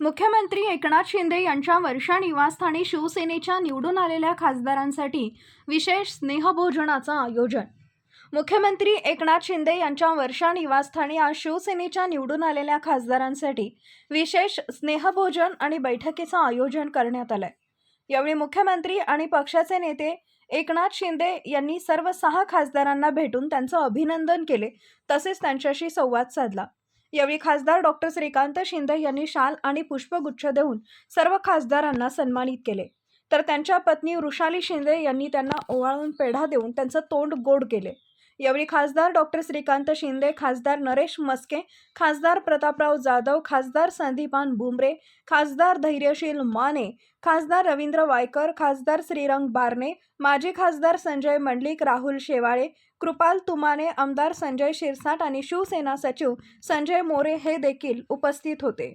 मुख्यमंत्री एकनाथ शिंदे यांच्या वर्षा निवासस्थानी शिवसेनेच्या निवडून आलेल्या खासदारांसाठी विशेष स्नेहभोजनाचं आयोजन. मुख्यमंत्री एकनाथ शिंदे यांच्या वर्षा निवासस्थानी आज शिवसेनेच्या निवडून आलेल्या खासदारांसाठी विशेष स्नेहभोजन आणि बैठकीचं आयोजन करण्यात आलंय. यावेळी मुख्यमंत्री आणि पक्षाचे नेते एकनाथ शिंदे यांनी सर्व सहा खासदारांना भेटून त्यांचं अभिनंदन केले तसेच त्यांच्याशी संवाद साधला. यावेळी खासदार डॉक्टर श्रीकांत शिंदे यांनी शाल आणि पुष्पगुच्छ देऊन सर्व खासदारांना सन्मानित केले. तर त्यांच्या पत्नी वृषाली शिंदे यांनी त्यांना ओवाळून पेढा देऊन त्यांचं तोंड गोड केले. यावेळी खासदार डॉक्टर श्रीकांत शिंदे खासदार नरेश मस्के खासदार प्रतापराव जाधव खासदार संदीपान भुमरे खासदार धैर्यशील माने खासदार रवींद्र वायकर खासदार श्रीरंग बारणे माजी खासदार संजय मंडलिक राहुल शेवाळे कृपाल तुमाने आमदार संजय शिरसाट आणि शिवसेना सचिव संजय मोरे हे देखील उपस्थित होते.